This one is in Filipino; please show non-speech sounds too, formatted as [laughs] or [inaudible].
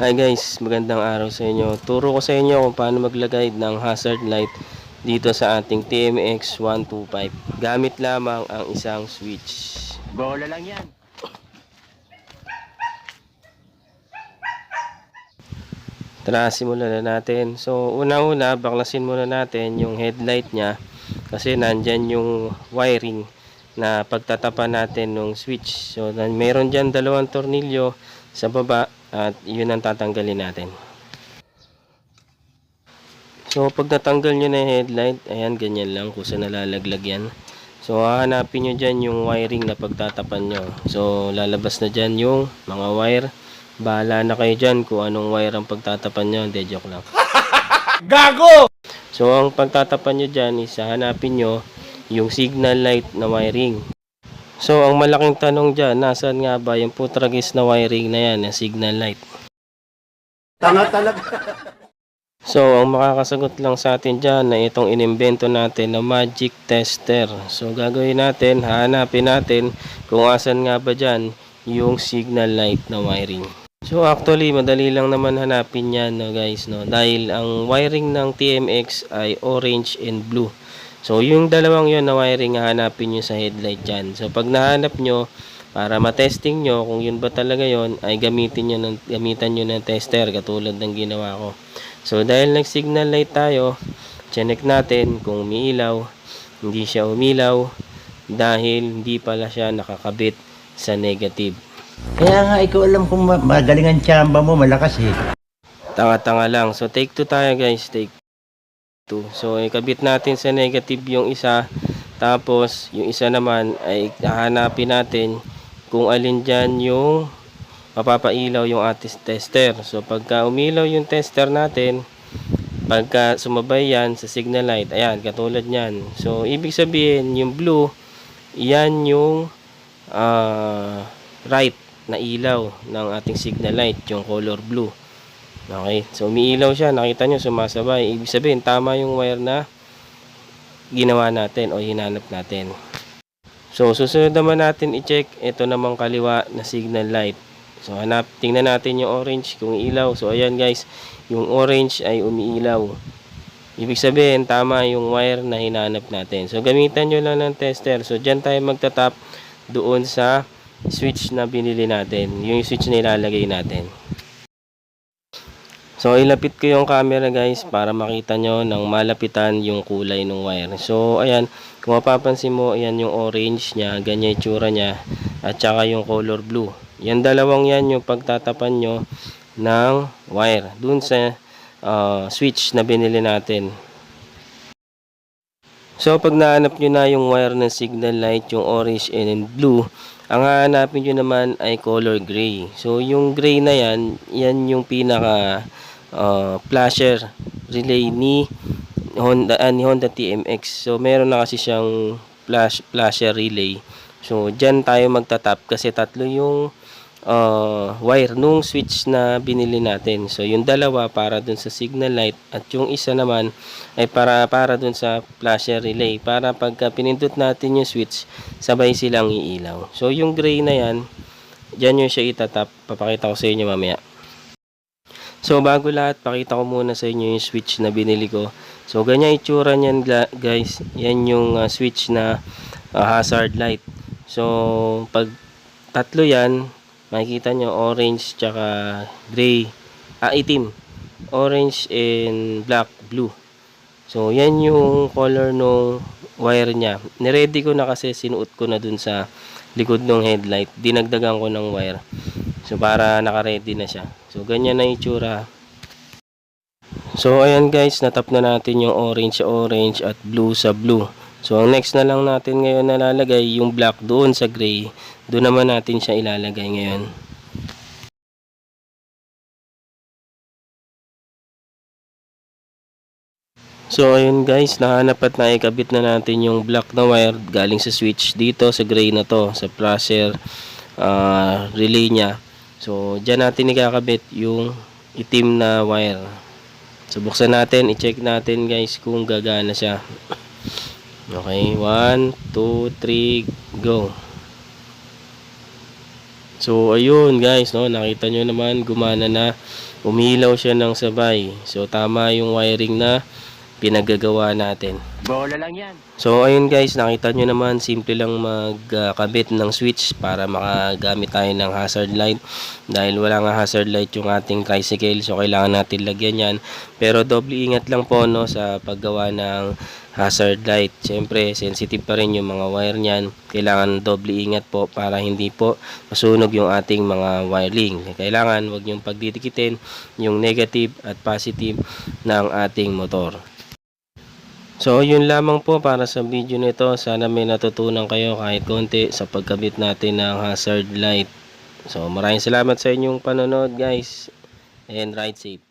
Hi guys, magandang araw sa inyo. Turo ko sa inyo kung paano maglagay ng hazard light dito sa ating TMX 125. Gamit lamang ang isang switch. Bola lang yan. Tara, simulan na natin. So, una-una, baklasin muna natin yung headlight niya kasi nandyan yung wiring na pagtatapan natin ng switch. So, meron dyan dalawang tornilyo sa baba at yun ang tatanggalin natin. So, pag natanggal nyo na yung headlight, ayan, ganyan lang kung saan nalalaglag yan. So, hahanapin nyo dyan yung wiring na pagtatapan nyo. So, lalabas na dyan yung mga wire. Bahala na kayo dyan kung anong wire ang pagtatapan nyo. Hindi, joke lang. [laughs] Gago! So, ang pagtatapan nyo dyan is hanapin nyo yung signal light na wiring. So, ang malaking tanong dyan, nasan nga ba yung putragis na wiring na yan, yung signal light? Tanga talaga. So, ang makakasagot lang sa atin dyan na itong inimbento natin na magic tester. So, gagawin natin, hahanapin natin kung asan nga ba dyan yung signal light na wiring. So, actually, madali lang naman hanapin yan, no, guys, no? Dahil ang wiring ng TMX ay orange and blue. So, yung dalawang yon na wiring, hahanapin nyo sa headlight dyan. So, pag nahanap nyo, para matesting nyo kung yun ba talaga yon ay gamitin nyo ng, gamitan nyo ng tester katulad ng ginawa ko. So, dahil nag-signal light tayo, check natin kung umiilaw, hindi siya umilaw, dahil hindi pala siya nakakabit sa negative. Kaya nga ikaw alam kung ma- magaling ang tsamba mo, malakas eh. Tanga-tanga lang. So, take 2 tayo guys, take 2. So, ikabit natin sa negative yung isa, tapos yung isa naman ay hahanapin natin kung alin dyan yung mapapailaw yung ating tester. So, pagka umilaw yung tester natin, pagka sumabay yan sa signal light, ayan, katulad nyan. So, ibig sabihin, yung blue, yan yung ah, right na ilaw ng ating signal light, yung color blue. Okay, so umiilaw siya, nakita nyo, sumasabay. Ibig sabihin, tama yung wire na ginawa natin o hinanap natin. So, susunod naman natin i-check ito namang kaliwa na signal light. So, hanap, tingnan natin yung orange kung ilaw. So, ayan guys, yung orange ay umiilaw. Ibig sabihin, tama yung wire na hinanap natin. So, gamitan nyo lang ng tester. So, dyan tayo magtatap doon sa switch na binili natin. Yung switch na ilalagay natin. So, ilapit ko yung camera guys para makita nyo ng malapitan yung kulay ng wire. So, ayan, kung mapapansin mo, ayan yung orange niya, ganyan yung tsura niya, at saka yung color blue. Yan dalawang yan yung pagtatapan nyo ng wire dun sa ah, switch na binili natin. So, pag nahanap nyo na yung wire ng signal light, yung orange and blue, ang hahanapin nyo naman ay color gray. So, yung gray na yan, yan yung pinaka uh, flasher relay ni Honda, ah, ni Honda TMX. So, meron na kasi siyang flash, flasher relay. So, dyan tayo magtatap kasi tatlo yung uh, wire nung switch na binili natin. So, yung dalawa para dun sa signal light at yung isa naman ay para para dun sa flasher relay para pagka pinindot natin yung switch, sabay silang iilaw. So, yung gray na yan, dyan yung siya itatap. Papakita ko sa inyo mamaya. So, bago lahat, pakita ko muna sa inyo yung switch na binili ko. So, ganyan itsura niyan, guys. Yan yung uh, switch na uh, hazard light. So, pag tatlo yan, makikita nyo orange tsaka gray, ah, itim. Orange and black, blue. So, yan yung color ng wire niya. Niready ko na kasi sinuot ko na dun sa likod ng headlight. Dinagdagan ko ng wire. So, para naka-ready na siya. So, ganyan na itsura. So, ayan guys, natap na natin yung orange sa orange at blue sa blue. So, ang next na lang natin ngayon na lalagay yung black doon sa gray. Doon naman natin siya ilalagay ngayon. So, ayun guys, nahanap at naikabit na natin yung black na wire galing sa switch dito sa gray na to, sa flasher ah, relay niya. So, dyan natin ikakabit yung itim na wire. So, buksan natin, i-check natin guys kung gagana siya. Okay, 1, 2, 3, go. So ayun guys, no, nakita nyo naman gumana na umilaw siya ng sabay. So tama yung wiring na pinagagawa natin. Bola lang yan. So ayun guys, nakita nyo naman simple lang magkabit ng switch para makagamit tayo ng hazard light. Dahil wala nga hazard light yung ating tricycle, so kailangan natin lagyan yan. Pero doble ingat lang po no sa paggawa ng hazard light. Siyempre, sensitive pa rin yung mga wire niyan. Kailangan doble ingat po para hindi po masunog yung ating mga wiring. Kailangan wag yung pagdidikitin yung negative at positive ng ating motor. So, yun lamang po para sa video nito. Sana may natutunan kayo kahit konti sa pagkabit natin ng hazard light. So, maraming salamat sa inyong panonood guys. And ride safe.